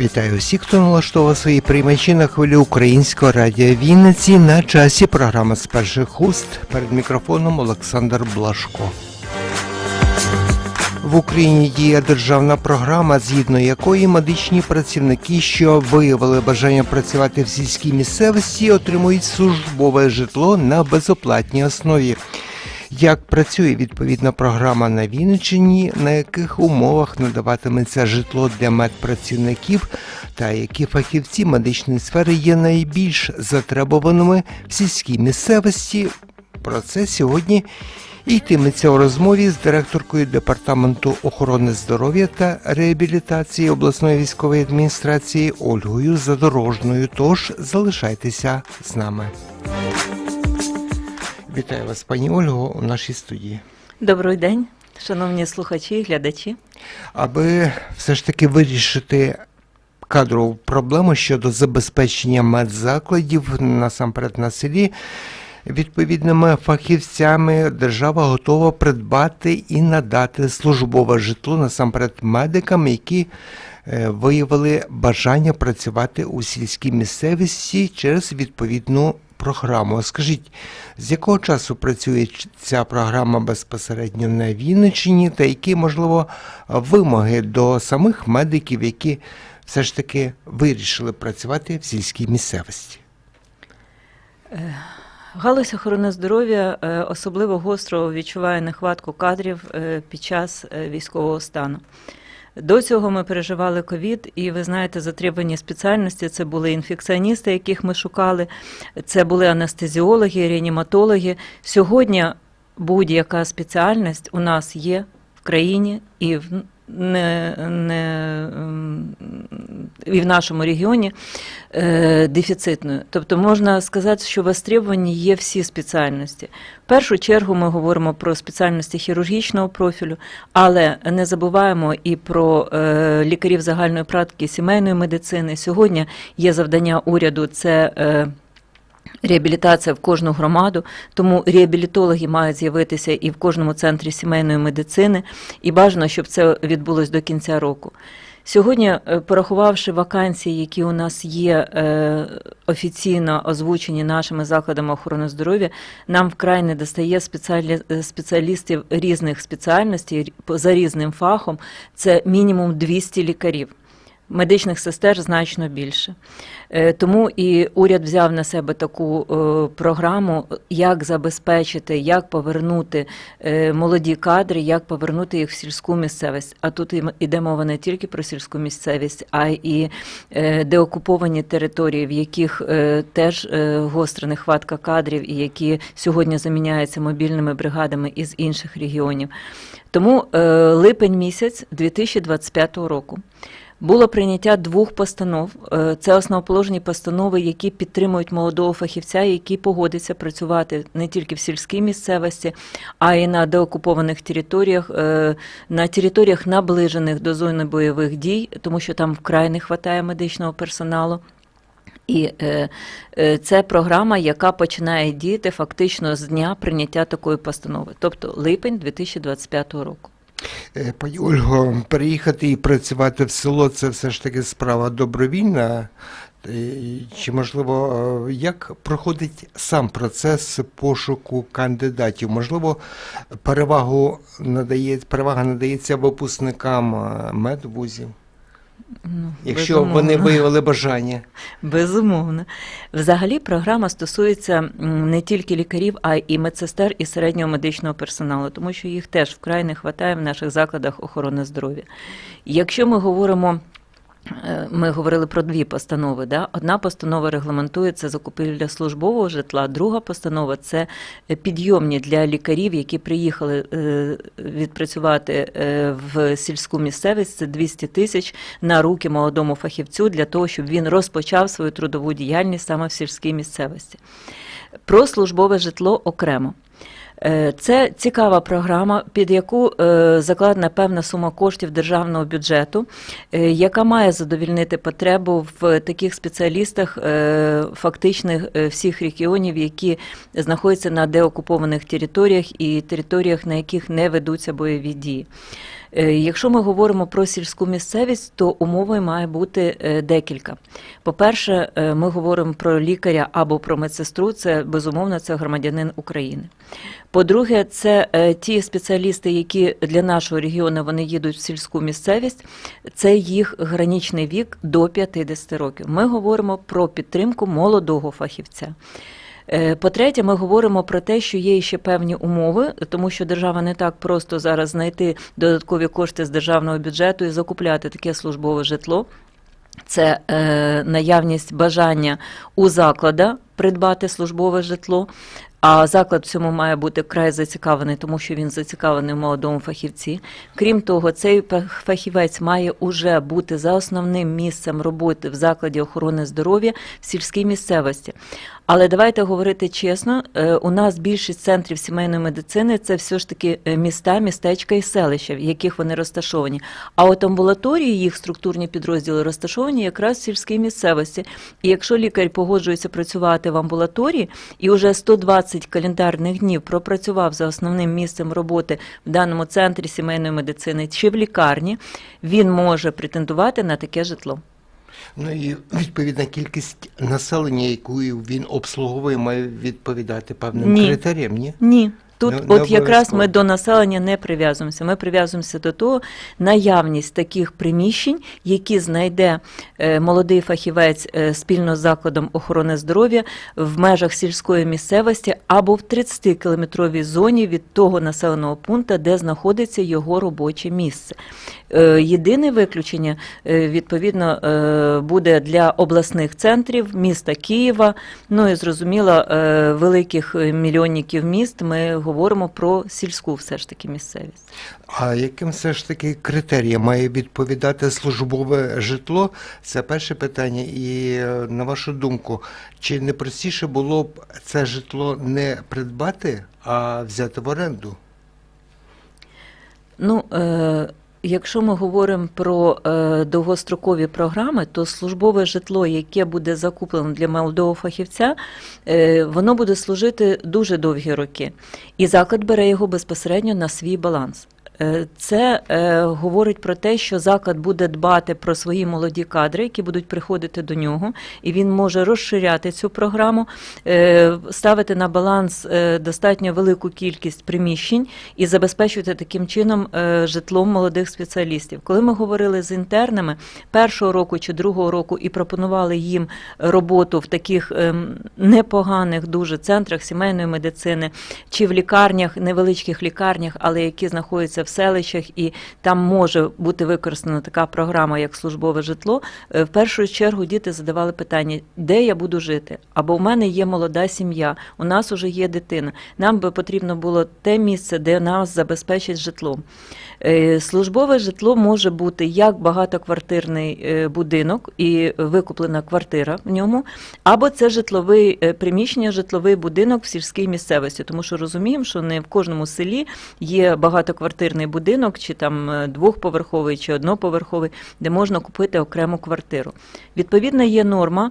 Вітаю всіх, хто налаштовував свої приймачі на хвилі українського радіо Вінниці на часі програма з перших уст перед мікрофоном Олександр Блашко. В Україні діє державна програма, згідно якої медичні працівники, що виявили бажання працювати в сільській місцевості, отримують службове житло на безоплатній основі. Як працює відповідна програма на Вінниччині, на яких умовах надаватиметься житло для медпрацівників, та які фахівці медичної сфери є найбільш затребуваними в сільській місцевості? Про це сьогодні йтиметься у розмові з директоркою департаменту охорони здоров'я та реабілітації обласної військової адміністрації Ольгою Задорожною. Тож залишайтеся з нами. Вітаю вас, пані Ольго, у нашій студії. Добрий день, шановні слухачі і глядачі. Аби все ж таки вирішити кадрову проблему щодо забезпечення медзакладів насамперед на селі. Відповідними фахівцями держава готова придбати і надати службове житло насамперед медикам, які е, виявили бажання працювати у сільській місцевості через відповідну програму. Скажіть, з якого часу працює ця програма безпосередньо на Вінниччині, та які, можливо, вимоги до самих медиків, які все ж таки вирішили працювати в сільській місцевості? Галузь охорони здоров'я е, особливо гостро відчуває нехватку кадрів е, під час е, військового стану. До цього ми переживали ковід, і ви знаєте, затребувані спеціальності це були інфекціоністи, яких ми шукали, це були анестезіологи, реаніматологи. Сьогодні будь-яка спеціальність у нас є в країні і в не, не, і в нашому регіоні е, дефіцитною. Тобто можна сказати, що востребовані є всі спеціальності. В першу чергу ми говоримо про спеціальності хірургічного профілю, але не забуваємо і про е, лікарів загальної практики сімейної медицини. Сьогодні є завдання уряду це. Е, Реабілітація в кожну громаду, тому реабілітологи мають з'явитися і в кожному центрі сімейної медицини, і бажано, щоб це відбулось до кінця року. Сьогодні, е, порахувавши вакансії, які у нас є е, офіційно озвучені нашими закладами охорони здоров'я, нам вкрай не достає е, спеціалістів різних спеціальностей за різним фахом. Це мінімум 200 лікарів. Медичних сестер значно більше. Е, Тому і уряд взяв на себе таку е, програму, як забезпечити, як повернути е, молоді кадри, як повернути їх в сільську місцевість. А тут іде мова не тільки про сільську місцевість, а й деокуповані території, в яких теж гостра нехватка кадрів, і які сьогодні заміняються мобільними бригадами із інших регіонів. Тому липень місяць 2025 року. Було прийняття двох постанов. Е, Це основоположні постанови, які підтримують молодого фахівця, який погодиться працювати не тільки в сільській місцевості, а й на деокупованих територіях, е, на територіях наближених до зони бойових дій, тому що там вкрай не вистачає медичного персоналу. І е, це програма, яка починає діяти фактично з дня прийняття такої постанови, тобто липень 2025 року. Е, Пані Ольго, переїхати і працювати в село це все ж таки справа добровільна. Е, Чи можливо, е, як проходить сам процес пошуку кандидатів? Можливо, перевагу надає, перевага надається випускникам медвузів, Ну, якщо безумовно. вони виявили бажання. Безумовно. Взагалі програма стосується не тільки лікарів, а й медсестер і середнього медичного персоналу, тому що їх теж вкрай не вистачає в наших закладах охорони здоров'я. Якщо ми говоримо. Е, Ми говорили про дві постанови. Да? Одна постанова регламентує це закупівля службового житла, друга постанова це підйомні для лікарів, які приїхали е, відпрацювати е, в сільську місцевість. Це 200 тисяч на руки молодому фахівцю для того, щоб він розпочав свою трудову діяльність саме в сільській місцевості. Про службове житло окремо. Е, Це цікава програма, під яку е, закладена певна сума коштів державного бюджету, е, яка має задовільнити потребу в таких спеціалістах фактично всіх регіонів, які знаходяться на деокупованих територіях і територіях, на яких не ведуться бойові дії. Е, Якщо ми говоримо про сільську місцевість, то умови має бути е, декілька. По-перше, е, ми говоримо про лікаря або про медсестру, це безумовно це громадянин України. По-друге, це ті спеціалісти, які для нашого регіону вони їдуть в сільську місцевість, це їх гранічний вік до 50 років. Ми говоримо про підтримку молодого фахівця. Е, По-третє, ми говоримо про те, що є ще певні умови, тому що держава не так просто зараз знайти додаткові кошти з державного бюджету і закупляти таке службове житло. Це е, наявність бажання у заклада придбати службове житло. А заклад в цьому має бути край зацікавлений, тому що він зацікавлений в молодому фахівці. Крім того, цей фахівець має уже бути за основним місцем роботи в закладі охорони здоров'я в сільській місцевості. Але давайте говорити чесно, е, у нас більшість центрів сімейної медицини це все ж таки е, міста, містечка і селища, в яких вони розташовані. А от амбулаторії, їх структурні підрозділи розташовані якраз в сільській місцевості. І якщо лікар погоджується працювати в амбулаторії і вже 120 календарних днів пропрацював за основним місцем роботи в даному центрі сімейної медицини чи в лікарні, він може претендувати на таке житло. Ну і відповідна кількість населення, яку він обслуговує, має відповідати певним Ні. критеріям, ні? Ні. Тут, Не- не от якраз ми до населення не прив'язуємося. Ми прив'язуємося до того наявність таких приміщень, які знайде е, молодий фахівець е, спільно з закладом охорони здоров'я в межах сільської місцевості або в 30-кілометровій зоні від того населеного пункту, де знаходиться його робоче місце. Е, Єдине виключення відповідно буде для обласних центрів міста Києва. Ну і зрозуміло, великих мільйонників міст ми говоримо про сільську все ж таки місцевість. А яким все ж таки критеріям має відповідати службове житло? Це перше питання. І е, на вашу думку, чи не простіше було б це житло не придбати, а взяти в оренду? Ну, е, якщо ми говоримо про е, довгострокові програми, то службове житло, яке буде закуплено для молодого фахівця, е, воно буде служити дуже довгі роки. І заклад бере його безпосередньо на свій баланс. Е, Це е, говорить про те, що заклад буде дбати про свої молоді кадри, які будуть приходити до нього, і він може розширяти цю програму, е, ставити на баланс е, достатньо велику кількість приміщень і забезпечувати таким чином е, житлом молодих спеціалістів. Коли ми говорили з інтернами першого року чи другого року і пропонували їм роботу в таких ем, непоганих дуже центрах сімейної медицини чи в лікарнях, невеличких лікарнях, але які знаходяться в селищах, і там може бути використана така програма, як службове житло. е, В першу чергу діти задавали питання, де я буду жити? Або в мене є молода сім'я, у нас уже є дитина. Нам би потрібно було те місце, де нас забезпечать житлом. Е, Службове житло може бути як багатоквартирний е, будинок і викуплена квартира в ньому, або це житловий е, приміщення, житловий будинок в сільській місцевості, тому що розуміємо, що не в кожному селі є багатоквартирний будинок, чи там двохповерховий, чи одноповерховий, де можна купити окрему квартиру. Відповідно, є норма.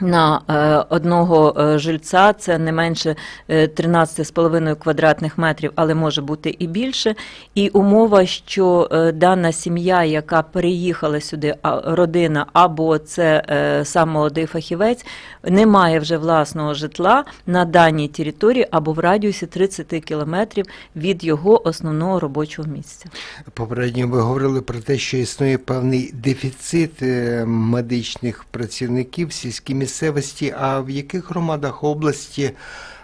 На е, одного е, жильця це не менше е, 13,5 квадратних метрів, але може бути і більше. І умова, що е, дана сім'я, яка переїхала сюди, а, родина, або це е, сам молодий фахівець, не має вже власного житла на даній території або в радіусі 30 кілометрів від його основного робочого місця. Попередньо ви говорили про те, що існує певний дефіцит е, медичних працівників сільській місцевості. А в яких громадах області,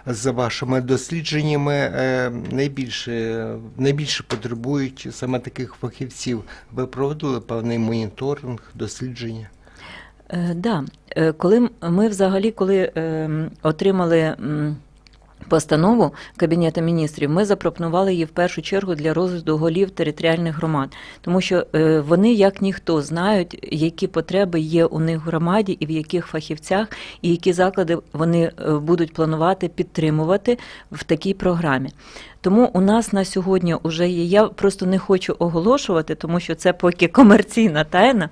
за вашими дослідженнями, е, найбільше, найбільше потребують саме таких фахівців? Ви проводили певний моніторинг, дослідження? Так, да. Е, Коли ми взагалі коли е, отримали постанову Кабінету міністрів, ми запропонували її в першу чергу для розгляду голів територіальних громад, тому що е, вони, як ніхто, знають, які потреби є у них в громаді і в яких фахівцях, і які заклади вони е, будуть планувати підтримувати в такій програмі. Тому у нас на сьогодні вже є. Я просто не хочу оголошувати, тому що це поки комерційна тайна.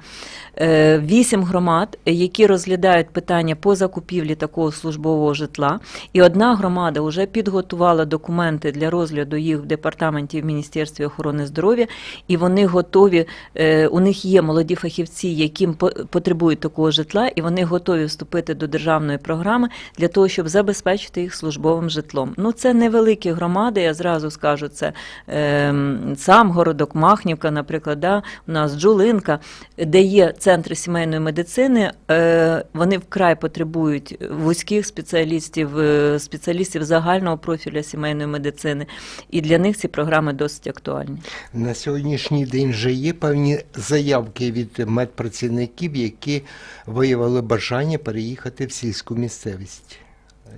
Е, Вісім громад, які розглядають питання по закупівлі такого службового житла, і одна громада вже підготувала документи для розгляду їх в департаменті в Міністерстві охорони здоров'я, і вони готові. е, У них є молоді фахівці, яким потребують такого житла, і вони готові вступити до державної програми для того, щоб забезпечити їх службовим житлом. Ну це невеликі громади. Я зразу скажу, це е, сам городок Махнівка, наприклад, да, у нас Джулинка, де є центри сімейної медицини. Е, вони вкрай потребують вузьких спеціалістів, е, спеціалістів загального профіля сімейної медицини, і для них ці програми досить актуальні. На сьогоднішній день вже є певні заявки від медпрацівників, які виявили бажання переїхати в сільську місцевість.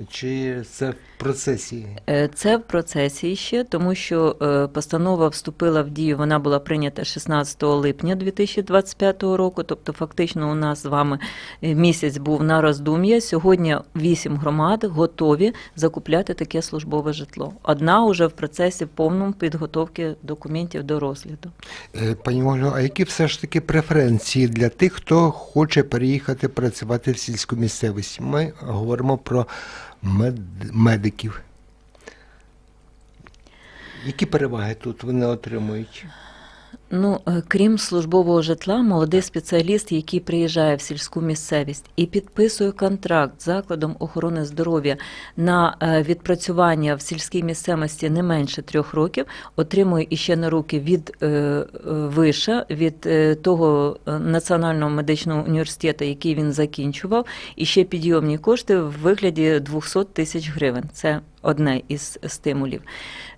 Чи це в процесі? Е, Це в процесі ще, тому що е, постанова вступила в дію. Вона була прийнята 16 липня 2025 року. Тобто, фактично, у нас з вами е, місяць був на роздум'я. Сьогодні вісім громад готові закупляти таке службове житло. Одна вже в процесі повному підготовки документів до розгляду. Пані Олю, а які все ж таки преференції для тих, хто хоче переїхати працювати в сільську місцевість? Ми говоримо про мед... медиків. Які переваги тут вони отримують? Ну, е, крім службового житла, молодий спеціаліст, який приїжджає в сільську місцевість і підписує контракт з закладом охорони здоров'я на е, відпрацювання в сільській місцевості не менше трьох років, отримує іще на руки від е, виша, від того національного медичного університету, який він закінчував, і ще підйомні кошти в вигляді 200 тисяч гривень. Це одне із стимулів.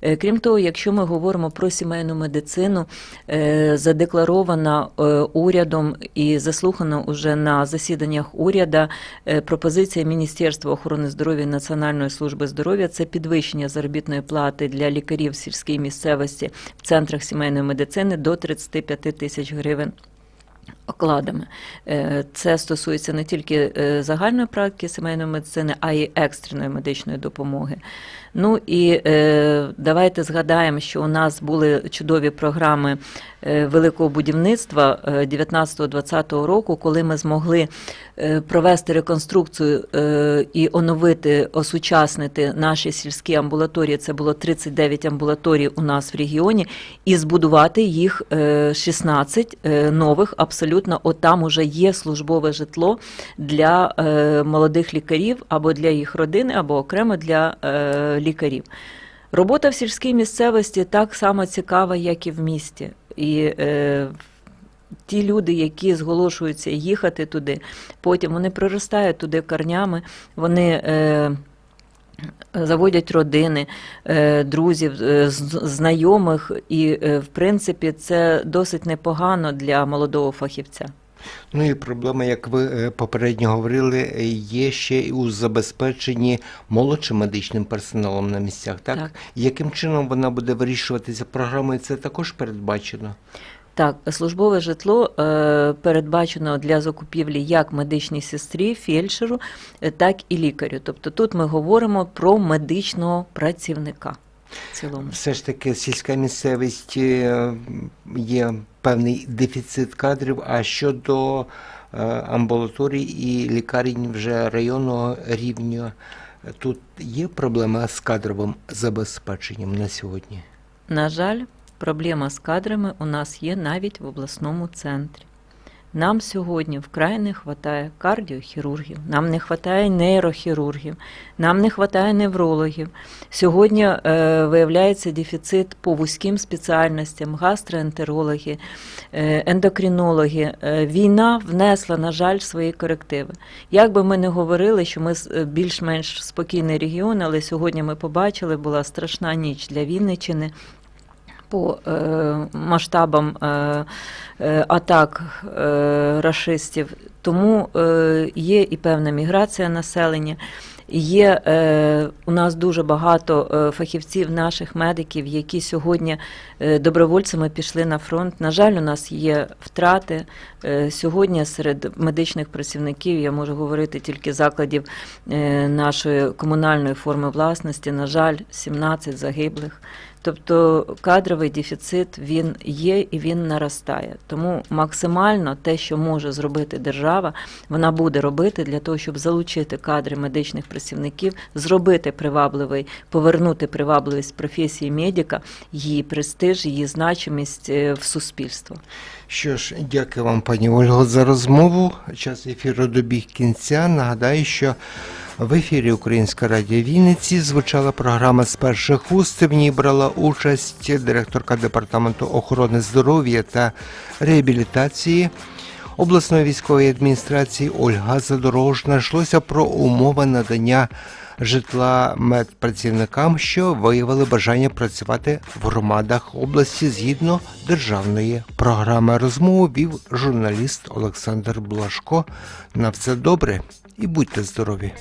Е, Крім того, якщо ми говоримо про сімейну медицину, е, задекларована е, урядом і заслухана уже на засіданнях уряда е, пропозиція Міністерства охорони здоров'я і Національної служби здоров'я це підвищення заробітної плати для лікарів в сільській місцевості в центрах сімейної медицини до 35 тисяч гривень. Окладами Е, це стосується не тільки е, загальної практики сімейної медицини, а й екстреної медичної допомоги. Ну і е, давайте згадаємо, що у нас були чудові програми е, великого будівництва е, 19-20 року, коли ми змогли е, провести реконструкцію е, і оновити, осучаснити наші сільські амбулаторії. Це було 39 амбулаторій у нас в регіоні, і збудувати їх е, 16 е, нових. Абсолютно, от там уже є службове житло для е, молодих лікарів або для їх родини, або окремо для е, лікарів. Робота в сільській місцевості так само цікава, як і в місті. І е, ті люди, які зголошуються їхати туди, потім вони проростають туди корнями, вони. Е, Заводять родини, е, друзів, е, знайомих, і е, в принципі це досить непогано для молодого фахівця. Ну і проблема, як ви е, попередньо говорили, є ще і у забезпеченні молодшим медичним персоналом на місцях. Так? Так. яким чином вона буде вирішуватися програмою? Це також передбачено. Так, службове житло е, передбачено для закупівлі як медичній сестрі, фельдшеру, е, так і лікарю. Тобто тут ми говоримо про медичного працівника в цілому. Все ж таки, сільська місцевість є певний дефіцит кадрів. А щодо е, амбулаторій і лікарень вже районного рівня, тут є проблема з кадровим забезпеченням на сьогодні. На жаль, проблема з кадрами у нас є навіть в обласному центрі. Нам сьогодні вкрай не вистачає кардіохірургів, нам не вистачає нейрохірургів, нам не вистачає неврологів. Сьогодні е, виявляється дефіцит по вузьким спеціальностям, гастроентерологи, е, ендокринологи. Е, війна внесла, на жаль, свої корективи. Як би ми не говорили, що ми е, більш-менш спокійний регіон, але сьогодні ми побачили, була страшна ніч для Вінниччини по е, масштабам е, е, атак рашистів. Тому є і певна міграція населення. Є е, у нас дуже багато фахівців, наших медиків, які сьогодні добровольцями пішли на фронт. На жаль, у нас є втрати. Сьогодні серед медичних працівників я можу говорити тільки закладів нашої комунальної форми власності. На жаль, 17 загиблих. Тобто кадровий дефіцит він є і він наростає. Тому максимально те, що може зробити держава, вона буде робити для того, щоб залучити кадри медичних працівників, зробити привабливий, повернути привабливість професії медика, її престиж, її значимість е, в суспільство. Що ж, дякую вам, пані Ольго, за розмову. Час ефіру добіг кінця. Нагадаю, що в ефірі Українська радіо Вінниці звучала програма з перших уст. В ній брала участь директорка департаменту охорони здоров'я та реабілітації обласної військової адміністрації Ольга Задорожна. Йшлося про умови надання житла медпрацівникам, що виявили бажання працювати в громадах області згідно державної програми. Розмову вів журналіст Олександр Блашко. На все добре і будьте здорові!